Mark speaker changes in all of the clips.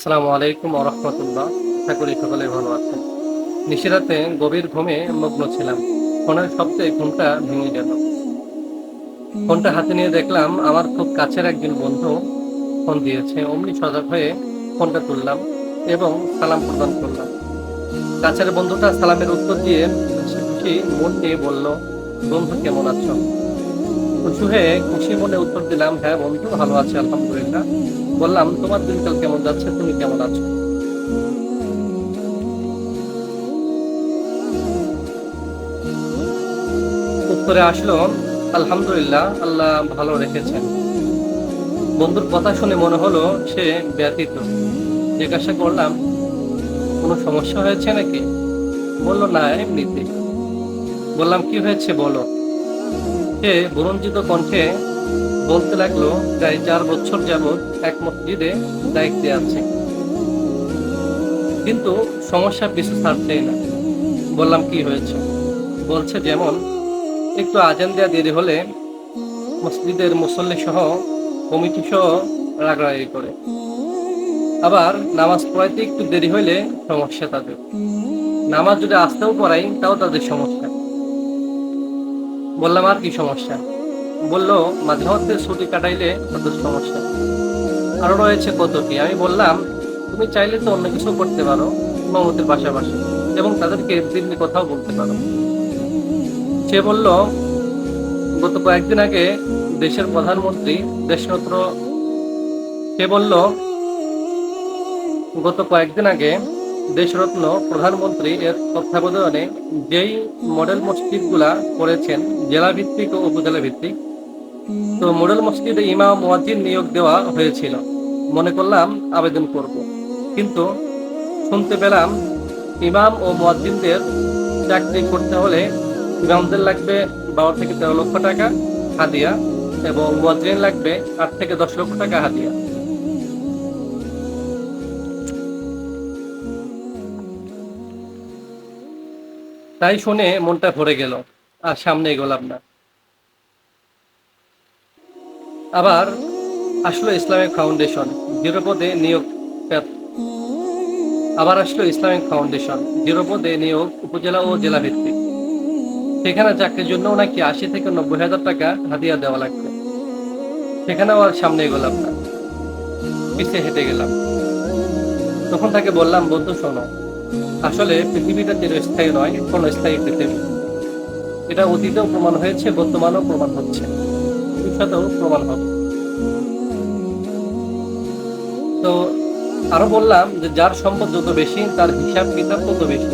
Speaker 1: আসসালামু আলাইকুম রহমতুল্লাহ। আশা সকলে ভালো আছেন। নিশিরাতে গভীর ঘুমে মগ্ন ছিলাম। ফোনের শব্দে ঘুমটা ভেঙে গেল। ফোনটা হাতে নিয়ে দেখলাম আমার খুব কাছের একজন বন্ধু ফোন দিয়েছে। অমনি সজাগ হয়ে ফোনটা তুললাম এবং সালাম প্রদান করলাম। কাছের বন্ধুটা সালামের উত্তর দিয়ে মন নিয়ে বলল, বন্ধু, কেমন আছো? খুশি মনে উত্তর দিলাম হ্যাঁ বন্ধু, ভালো আছে, আলহামদুলিল্লাহ। বললাম, তোমার দিনকাল কেমন যাচ্ছে? তুমি কেমন আছো? উত্তরে আসলো, আলহামদুলিল্লাহ, আল্লাহ ভালো রেখেছেন। বন্ধুর কথা শুনে মনে হলো সে ব্যতীত জিজ্ঞাসা করলাম, কোনো সমস্যা হয়েছে নাকি? বলল, না এমনিতে বললাম, কি হয়েছে বলো? সে বুরঞ্জিত কণ্ঠে বলতে লাগল প্রায় চার বছর যাবৎ এক মসজিদে দায়িত্বে আছে। কিন্তু সমস্যা পিছু ছাড়ছেই না। বললাম, কি হয়েছে? বলছে যেমন, একটু আজান দেওয়া দেরি হলে মসজিদের মুসল্লি সহ কমিটি সহ রাগারাগি করে। আবার নামাজ পড়াইতে একটু দেরি হইলে সমস্যা তাদের। নামাজ যদি আসতেও পড়াই, তাও তাদের সমস্যা। বললাম, আর কি সমস্যা? বলল, মাঝে মধ্যে ছুটি কাটাইলে তাদের সমস্যা? আরও রয়েছে কত কি? আমি বললাম, তুমি চাইলে তো অন্য কিছু করতে পারো মমতের পাশাপাশি, এবং তাদেরকে দিল্লি কথাও বলতে পারো। সে বলল, গত কয়েকদিন আগে দেশের প্রধানমন্ত্রী দেশরত্ন, সে বলল, গত কয়েকদিন আগে দেশরত্ন প্রধানমন্ত্রী এর তত্ত্বাবধানে যেই মডেল মসজিদগুলা করেছেন জেলা ভিত্তিক ও উপজেলা ভিত্তিক তো মডেল মসজিদে ইমাম মুয়াজ্জিন নিয়োগ দেওয়া হয়েছিল। মনে করলাম আবেদন করব। কিন্তু শুনতে পেলাম ইমাম ও মুয়াজ্জিনদের চাকরি করতে হলে ইমামদের লাগবে বারো থেকে তেরো লক্ষ টাকা হাদিয়া এবং মুয়াজ্জিন লাগবে আট থেকে দশ লক্ষ টাকা হাদিয়া। তাই শুনে মনটা ভরে গেল, আর সামনে এগোলাম না। আবার আসলো ইসলামিক ফাউন্ডেশন জিরোপদে নিয়োগ আবার আসলো ইসলামিক ফাউন্ডেশন জিরোপদে নিয়োগ উপজেলা ও জেলা ভিত্তিক সেখানে চাকরির জন্য নাকি আশি থেকে নব্বই হাজার টাকা হাদিয়া দেওয়া লাগবে। সেখানেও আর সামনে এগোলাম না। পিছিয়ে হেঁটে গেলাম। তখন তাকে বললাম, বন্ধু, শোনো আসলে পৃথিবীটা চিরস্থায়ী নয়, কোনো স্থায়ী পৃথিবী। এটা অতীতেও প্রমাণ হয়েছে, বর্তমানেও প্রমাণ হচ্ছে। ভবিষ্যতেও প্রমাণ হবে। তো আরও বললাম যে যার সম্পদ যত বেশি, তার হিসাব কিতাব তত বেশি।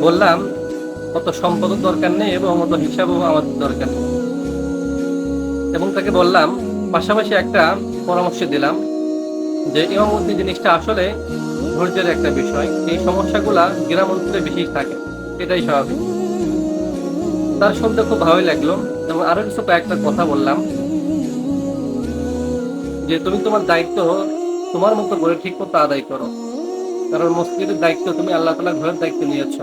Speaker 1: বললাম, অত সম্পদের দরকার নেই এবং অত হিসাবও আমাদের দরকার এবং তাকে বললাম, পাশাপাশি একটা পরামর্শ দিলাম। যে ইমামতি জিনিসটা আসলে ধৈর্যের একটা বিষয়, এই সমস্যাগুলা গ্রাম অঞ্চলে বেশি থাকে এটাই স্বাভাবিক। তার শুনতে খুব ভালোই লাগল এবং আরও কিছু কয়েকটা কথা বললাম। যে তুমি তোমার দায়িত্ব তোমার মতো করে ঠিক মতো আদায় করো। কারণ মসজিদের দায়িত্ব তুমি আল্লাহ তালা ঘরের দায়িত্ব নিয়েছ।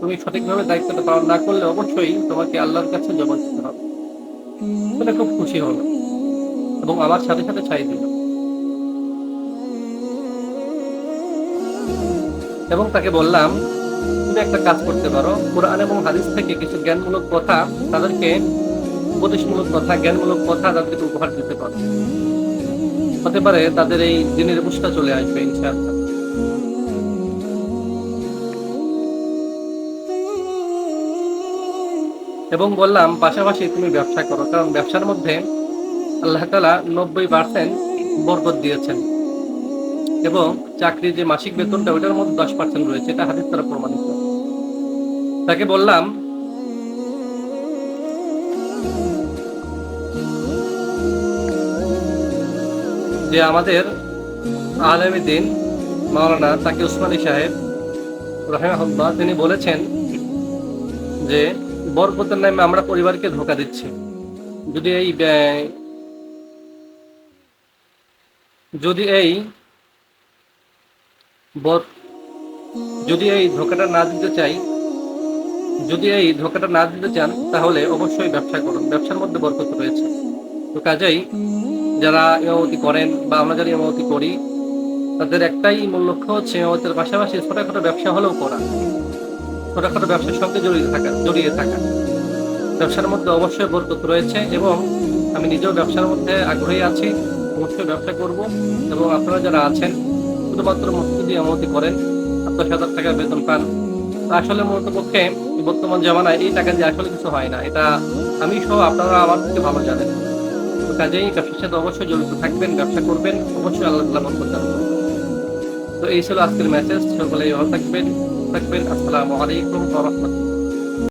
Speaker 1: তুমি সঠিকভাবে দায়িত্বটা পালন না করলে অবশ্যই তোমাকে আল্লাহর কাছে জমা দিতে হবে। খুব খুশি হলো এবং আমার সাথে সাথে ছাই দিল এবং তাকে বললাম, তুমি একটা কাজ করতে পারো। কোরআন এবং হাদিস থেকে কিছু জ্ঞানমূলক কথা তাদেরকে, উপদেশমূলক কথা, জ্ঞানমূলক কথা তাদেরকে উপহার দিতে পারো। হতে পারে তাদের এই দিনের বুঝটা চলে আসবে, ইনশাআল্লাহ। এবং বললাম, পাশাপাশি তুমি ব্যবসা করো। কারণ ব্যবসার মধ্যে আল্লাহ তালা নব্বই পার্সেন্ট বরকত দিয়েছেন। এবং চাকরির যে মাসিক বেতনটা ওটার মধ্যে দশ পার্সেন্ট রয়েছে, এটা হাদিস দ্বারা প্রমাণিত। তাকে বললাম, যে আমাদের আলমী দিন, মাওলানা তাকে উসমানী সাহেব, রহেমাহুল্লাহ, তিনি বলেছেন যে, বরকতের নামে আমরা পরিবারকে ধোকা দিচ্ছি। যদি এই যদি এই বর- যদি এই ধোকাটা না দিতে চাই, যদি এই ধোকাটা না দিতে চান, তাহলে অবশ্যই ব্যবসা করুন। ব্যবসার মধ্যে বরকত রয়েছে। তো কাজেই যারা ইমামতি করেন বা আমরা যারা ইমামতি করি, তাদের একটাই মূল লক্ষ্য হচ্ছে ইমামতের পাশাপাশি ছোটখাটো ব্যবসা হলেও করা। ছোটখাটো ব্যবসার সঙ্গে জড়িয়ে থাকা জড়িয়ে থাকা। ব্যবসার মধ্যে অবশ্যই বরকত রয়েছে এবং আমি নিজেও ব্যবসার মধ্যে আগ্রহী আছি। অবশ্যই ব্যবসা করব এবং আপনারা যারা আছেন শুধুমাত্র মসজিদে ইমামতি করেন। আটদশ হাজার টাকা বেতন পান। আসলে মূলত পক্ষে বর্তমান জামানায় এই টাকা দিয়ে আসলে কিছু হয় না। এটা আমি সহ আপনারা আমার থেকে ভালো জানেন। তো কাজেই ব্যবসার সাথে অবশ্যই জড়িত থাকবেন, ব্যবসা করবেন। অবশ্যই আল্লাহ বরকত দান তো এই ছিল আজকের মেসেজ সকলে থাকবেন। থাকবেন। আসসালামু আলাইকুম রাহমাতুল্লাহ।